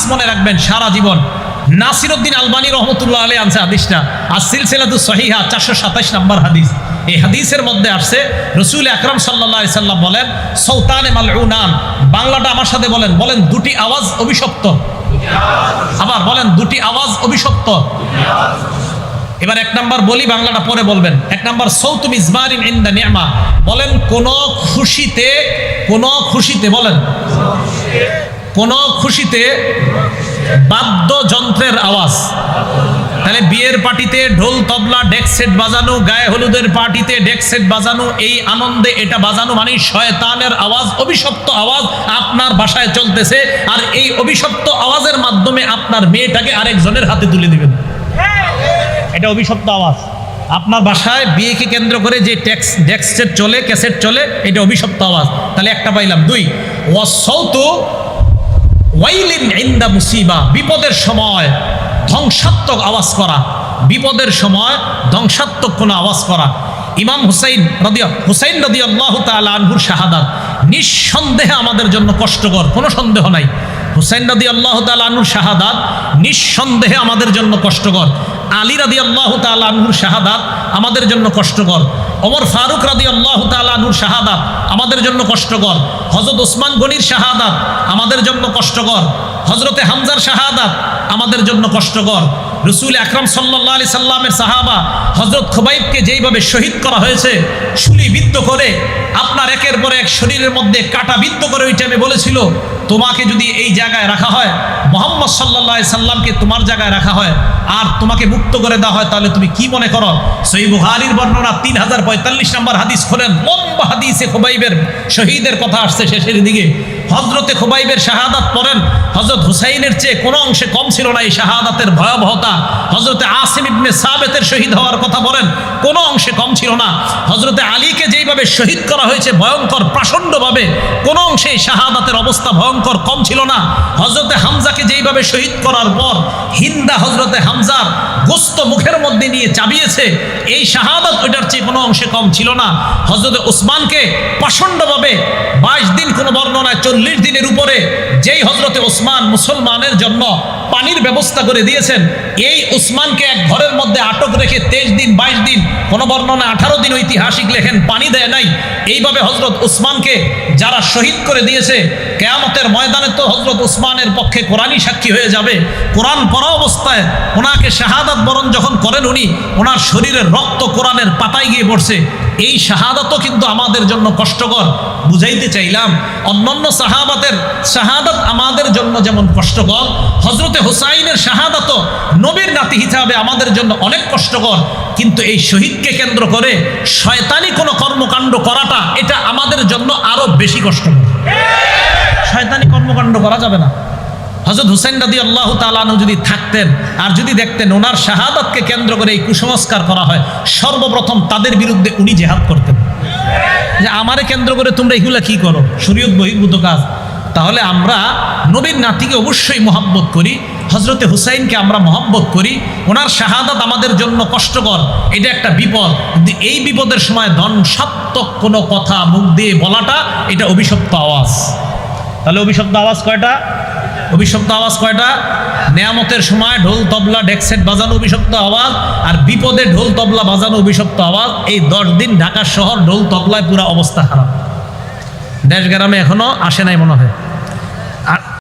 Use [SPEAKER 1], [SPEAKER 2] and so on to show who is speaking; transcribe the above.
[SPEAKER 1] হাদিস মনে রাখবেন, সারা জীবন। নাসিরউদ্দিন আলবানী রহমতুল্লাহ আলী আনছে হাদিসটা। আর সিলসিলাতু সহিহা, চারশো সাতাইশ নম্বর হাদিস। এই হাদিসের মধ্যে আসছে, রসুল আকরাম সাল্লাহ সাল্লাম বলেন, সৌতানে মালউনান। বাংলাটা আমার সাথে বলেন বলেন, দুটি আওয়াজ অভিশপ্ত। আবার বলেন, দুটি আওয়াজ অভিশপ্ত। এবার এক নাম্বার বলি, বাংলাটা পরে বলবেন। এক নাম্বার, সৌতু মিজমারিন ইন দ্য নিয়ামা। বলেন, কোন খুশিতে কোন খুশিতে, বলেন কোন খুশিতে বাদ্যযন্ত্রের আওয়াজ। তাহলে বিয়ের পার্টিতে ঢোল, তবলা, ডেক সেট বাজানো, গায়ে হলুদের পার্টিতে ডেক সেট বাজানো, এই আনন্দে এটা বাজানো মানে শয়তানের আওয়াজ, অভিশপ্ত আওয়াজ আপনার বাসায় চলতেছে, আর এই অভিশপ্ত আওয়াজের মাধ্যমে আপনার মেয়েটাকে আরেকজনের হাতে তুলে দিবেন। এটা অভিশপ্ত আওয়াজ। আপনার বাসায় বিয়েকে কেন্দ্র করে যে ট্যাক্স ডেক্স সেট চলে, ক্যাসেট চলে, এটা অভিশপ্ত আওয়াজ। তাহলে একটা পাইলাম। দুই ওয়াইলিন ইন্দা মুসিবা, বিপদের সময় ধ্বংসাত্মক আওয়াজ করা, বিপদের সময় ধ্বংসাত্মক কোনো আওয়াজ করা। ইমাম হুসাইন রদিয়া, হুসাইন রদি আল্লাহ তালা আনহুর শাহাদাত, নিঃসন্দেহে আমাদের জন্য কষ্টকর, কোনো সন্দেহ নাই। হুসাইন রদি আল্লাহ তালা আনহুর শাহাদাত, নিঃসন্দেহে আমাদের জন্য কষ্টকর। আলী রাদি আল্লাহ তালা আনহুর শাহাদাত, আমাদের জন্য কষ্টকর। ওমর ফারুক রাদি আল্লাহ তালা আনহুর শাহাদাত, আমাদের জন্য কষ্টকর। হজরত ওসমান গনির শাহাদাত, আমাদের জন্য কষ্টকর। হজরতে হামজার শাহাদাত আমাদের জন্য কষ্টকর। রসুল আকরাম সাল্লাহ আলি সাল্লামের সাহাবা হজরত খোবাইবকে যেইভাবে শহীদ করা হয়েছে শুলিবিদ্ধ করে আপনার একের পর এক শরীরের মধ্যে কাটা বিদ্ধ করে ওই টাইমে বলেছিল, তোমাকে যদি এই জায়গায় রাখা হয়, মোহাম্মদ সাল্লাহ সাল্লামকে তোমার জায়গায় রাখা হয়, আর তোমাকে মুক্ত করে দেওয়া হয়, তাহলে তুমি কি মনে করো? সই বুহারির বর্ণনা তিন হাজার পঁয়তাল্লিশ নম্বর হাদিস খোলেন। লম্বা হাদিসে খোবাইবের শহীদের কথা আসছে শেষের দিকে। হজরতে খোবাইবের শাহাদাত পড়েন হজরত হুসাইনের চেয়ে কোনো অংশে কম ছিল না এই শাহাদাতের ভয়াবহতা। হজরতে আসিম ইবনে সাবেতের শহীদ হওয়ার কথা বলেন, কোনো অংশে কম ছিল না। যেইভাবে শহীদ করা হয়েছে ভয়ঙ্কর প্রাচণ্ডভাবে, কোনো অংশে শাহাদাতের অবস্থা ভয়ঙ্কর কম ছিল না। হজরতে হামজাকে যেইভাবে শহীদ করার পর হিন্দা হজরতে হামজার গোস্ত মুখের মধ্যে নিয়ে চাবিয়েছে, এই শাহাদাত ওইটার চেয়ে কোনো অংশে কম ছিল না। হজরতে ওসমানকে প্রচণ্ডভাবে বাইশ দিন কোনো বর্ণনায় চল্লিশ দিনের উপরে যেই হজরতে ওসমান মুসলমানের জন্য পানির ব্যবস্থা করে দিয়েছেন। এই উসমানকে এক ঘরের মধ্যে আটক রেখে তেইশ দিন, বাইশ দিন, কোনো বর্ণনা আঠারো দিন ঐতিহাসিক লেখেন পানি দেয় নাই। এইভাবে হজরত উসমানকে যারা শহীদ করে দিয়েছে, কেয়ামতের ময়দানে তো হজরত উসমানের পক্ষে কোরআনই সাক্ষী হয়ে যাবে। কোরআন পড়া অবস্থায় ওনাকে শাহাদাত বরণ যখন করেন উনি, ওনার শরীরের রক্ত কোরআনের পাতায় গিয়ে পড়ছে। এই শাহাদাতও কিন্তু আমাদের জন্য কষ্টকর, বুঝাইতে চাইলাম। অন্যান্য শাহাবাতের শাহাদাত আমাদের জন্য যেমন কষ্টকর হজরতে হুসাইনের শাহাদাতও নবীর নাতি হিসাবে আমাদের জন্য অনেক কষ্টকর, কিন্তু এই শহীদকে কেন্দ্র করে শয়তানি কোনো কর্মকাণ্ড করাটা এটা আমাদের জন্য আরও বেশি কষ্টকর। শয়তানি কর্মকাণ্ড করা যাবে না। হজরত হুসেন রাদি আল্লাহ তালানু যদি থাকতেন আর যদি দেখতেন ওনার শাহাদাতকে কেন্দ্র করে এই কুসংস্কার করা হয়, সর্বপ্রথম তাদের বিরুদ্ধে উনি জেহাদ করতেন। যে আমারে কেন্দ্র করে তোমরা এগুলা কি করো? শরীয়ত বহির্ভূত কাজ। তাহলে আমরা নবীর নাতিকে অবশ্যই মহাব্বত করি হজরতে হুসাইনকে আমরা মহাব্বত করি। ওনার শাহাদাত আমাদের জন্য কষ্টকর, এটা একটা বিপদ। কিন্তু এই বিপদের সময় ধনসাত্মক কোনো কথা মুখ দিয়ে বলাটা, এটা অভিশপ্ত আওয়াজ। তাহলে অভিশপ্ত আওয়াজ কয়টা? অভিশপ্ত আওয়াজ কয়টা? নেয়ামতের সময় ঢোল, তবলা, ডেকসেট বাজানো অভিশপ্ত আওয়াজ, আর বিপদে ঢোল, তবলা বাজানো অভিশপ্ত আওয়াজ। এই দশ দিন ঢাকা শহর ঢোল, তবলায় পুরো অবস্থা খারাপ। দেশ গ্রামে এখনও আসে নাই মনে হয়।